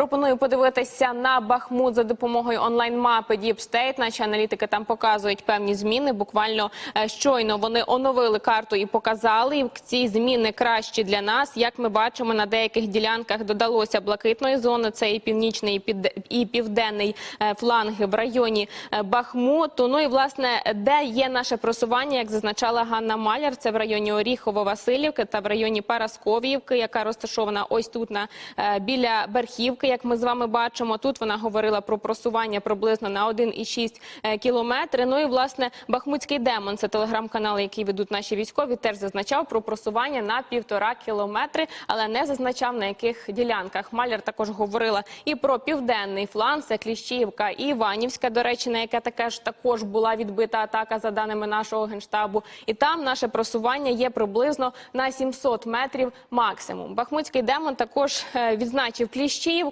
Пропоную подивитися на Бахмут за допомогою онлайн-мапи State. Наші аналітики там показують певні зміни. Буквально е, щойно вони оновили карту і показали. Ці зміни кращі для нас. Як ми бачимо, на деяких ділянках додалося блакитної зони. Це і північний, і, південний е, фланги в районі е, Бахмуту. Ну і власне, де є наше просування, як зазначала Ганна Маляр, це в районі Оріхово-Василівки та в районі Парасковіївки, яка розташована ось тут на біля Берхівки. Як ми з вами бачимо, тут вона говорила про просування приблизно на 1,6 е, кілометри. Ну і власне Бахмутський демон, це телеграм-канал, який ведуть наші військові, теж зазначав про просування на півтора кілометри, але не зазначав на яких ділянках. Маляр також говорила і про південний фланг, це Кліщіївка і Іванівська, до речі, на яке таке ж також була відбита атака за даними нашого генштабу. І там наше просування є приблизно на 700 метрів максимум. Бахмутський демон також е, відзначив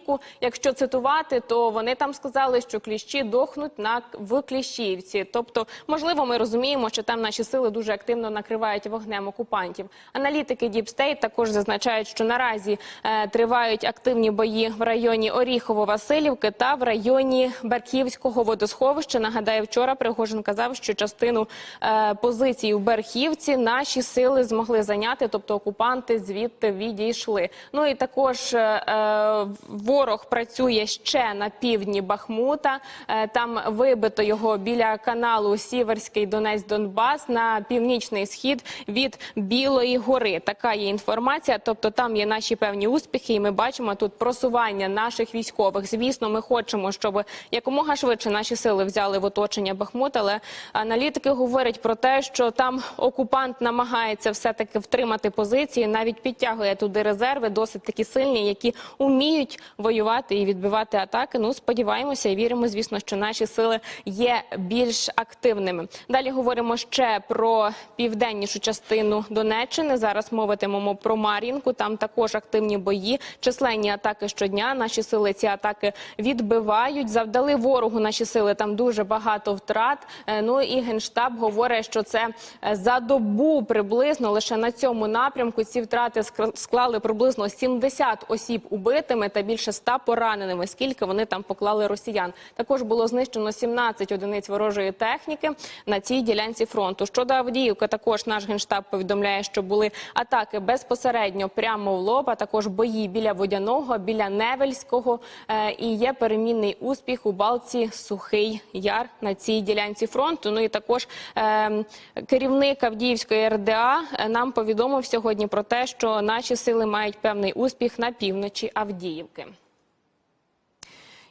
Кліщіївку. Якщо цитувати, то вони там сказали, що кліщі дохнуть на в Кліщіївці. Тобто, можливо, ми розуміємо, що там наші сили дуже активно накривають вогнем окупантів. Аналітики State також зазначають, що наразі е, тривають активні бої в районі Оріхово-Василівки та в районі Берхівського водосховища. Нагадаю, вчора Пригожин казав, що частину е, позицій у Берхівці наші сили змогли зайняти, тобто окупанти звідти відійшли. Ну і також е, е, ворог працює ще на півдні Бахмута. Е, там вибито його біля каналу Сіверський Донець Донбас на північний схід від Білої гори. Така є інформація. Тобто там є наші певні успіхи, і ми бачимо тут просування наших військових. Звісно, ми хочемо, щоб якомога швидше наші сили взяли в оточення Бахмут, але аналітики говорять про те, що там окупант намагається все таки втримати позиції, навіть підтягує туди резерви, досить такі сильні, які уміють воювати і відбивати атаки. Ну сподіваємося і віримо, звісно, що наші сили є більш активними. Далі говоримо ще про південнішу частину Донеччини. Зараз мовитимемо про Мар'їнку. Там також активні бої, численні атаки щодня. Наші сили ці атаки відбивають. Завдали ворогу наші сили. Там дуже багато втрат. Е, Ну і генштаб говорить, що це е, за добу приблизно лише на цьому напрямку ці втрати склали приблизно 70 осіб убитими та більше 100 пораненими. Скільки вони там поклали росіян? Також було знищено 17 одиниць ворожої техніки на цій ділянці фронту. Щодо Авдіївки, також наш генштаб повідомляє, що були атаки безпосередньо прямо в лоб, а також бої біля водяного, біля Невельського. Е, І є перемінний успіх у балці Сухий Яр на цій ділянці фронту. Ну і також е, керівник Авдіївської РДА е, нам повідомив сьогодні про те, що наші сили мають певний успіх на півночі Авдіївки.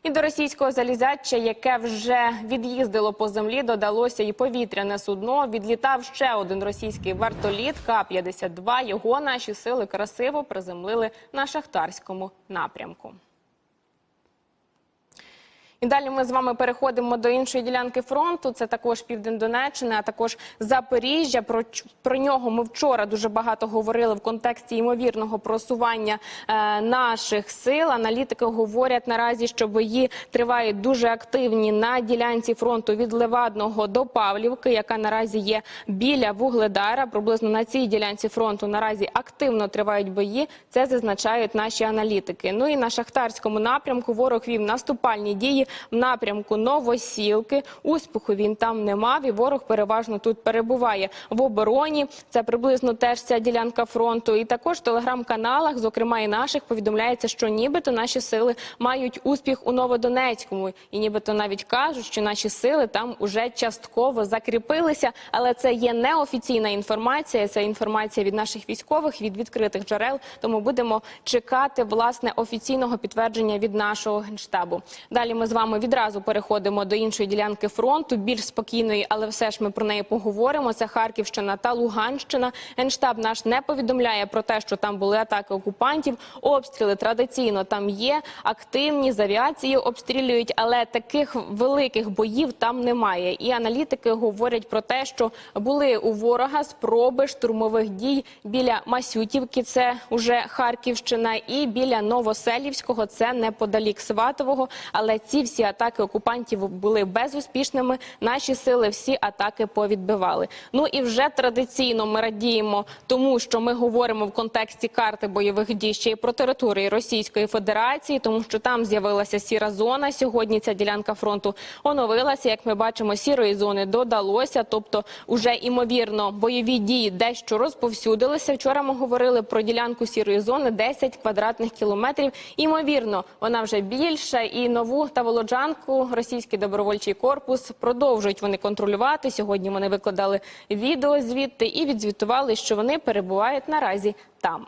І до російського залізача, яке вже від'їздило по землі, додалося і повітряне судно. Відлітав ще один російський вертоліт К-52. Його наші сили красиво приземлили на шахтарському напрямку. І далі ми з вами переходимо до іншої ділянки фронту. Це також південь Донеччини, а також Запоріжжя. Про, про нього ми вчора дуже багато говорили в контексті ймовірного просування е, наших сил. Аналітики говорять наразі, що бої тривають дуже активні на ділянці фронту від Левадного до Павлівки, яка наразі є біля Вугледара. Приблизно на цій ділянці фронту наразі активно тривають бої. Це зазначають наші аналітики. Ну і на шахтарському напрямку ворог вів наступальні дії в напрямку Новосілки. Успіху він там не мав. І ворог переважно тут перебуває в обороні. Це приблизно теж ця ділянка фронту. І також в телеграм-каналах, зокрема і наших, повідомляється, що нібито наші сили мають успіх у Новодонецькому, і нібито навіть кажуть, що наші сили там уже частково закріпилися. Але це є неофіційна інформація. Це інформація від наших військових, від відкритих джерел. Тому будемо чекати власне офіційного підтвердження від нашого генштабу. Далі ми з вами відразу переходимо до іншої ділянки фронту, більш спокійної, але все ж ми про неї поговоримо. Це Харківщина та Луганщина. Генштаб наш не повідомляє про те, що там були атаки окупантів. Обстріли традиційно там є. Активні з авіації обстрілюють, але таких великих боїв там немає. І аналітики говорять про те, що були у ворога спроби штурмових дій біля Масютівки. Це уже Харківщина, і біля Новоселівського. Це неподалік Сватового. Але ці всі атаки окупантів були безуспішними. Наші сили всі атаки повідбивали. Ну і вже традиційно ми радіємо тому, що ми говоримо в контексті карти бойових дій ще й про території Російської Федерації, тому що там з'явилася сіра зона. Сьогодні ця ділянка фронту оновилася. Як ми бачимо, сірої зони додалося, тобто уже імовірно бойові дії дещо розповсюдилися. Вчора ми говорили про ділянку сірої зони 10 квадратних кілометрів. Імовірно, вона вже більша і нову та володжанку російський добровольчий корпус продовжують вони контролювати. Сьогодні вони викладали відео звідти і відзвітували, що вони перебувають наразі там.